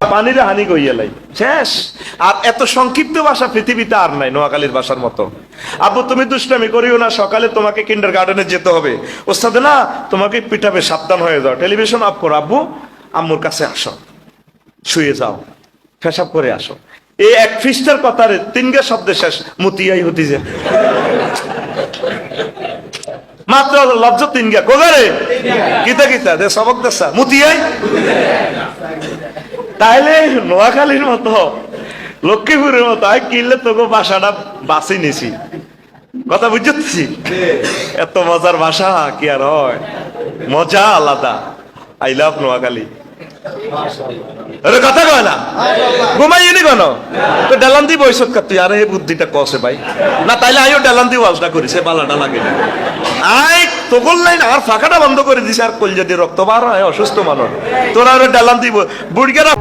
পানিরে হানি কইয়ালাই শেষ। আর এত সংক্ষিপ্ত ভাষা পৃথিবীতে আর নাই নোয়াখালীর ভাষার মতো। আব্বু, তুমি দুষ্টামি করিও না, সকালে তোমাকে কিন্ডার গার্ডেনে যেতে হবে। ওস্তাদে, না, তোমাকে পিঠাবে সাবধান হয়ে যাও। টেলিভিশন অফ করো, আব্বু। আম্মুর কাছে আসো। শুয়ে যাও। পেশাব করে আসো। এই এক খ্রিস্টার কথার তিনগে শব্দে শেষ। মুতিয়াই হতি যে। মাত্র লজ্জ তিনগা। কোগারে কিতা কিতা দে, সবক দেসা মুতিয়াই? তাইলে নোয়াখালীর মতো লক্ষ্মীপুরের মতো আই কিনলে তোকে বাসাটা বাসি নিছি। কথা বুঝতেছি? এত মজার ভাষা কি আর হয়? মজা আলাদা। I love Noakhali. আরে কথা কয় না? ঘুমাইয়ে নি কেন? তো ডেলান্দি বৈশত কাট তুই? আরে, এই বুদ্ধিটা কসে ভাই? না, তাইলে আইও ডেলান্দি ওয়াজটা করি, সে বালাটা লাগে না। আই, তোগল লাইন, আর ফাঁকাটা বন্ধ করে দিছে, আর কল যদি রক্ত বার হয়, অসুস্থ মানুষ। তোরা আরও ডেলান্দি বুড়িয়ারা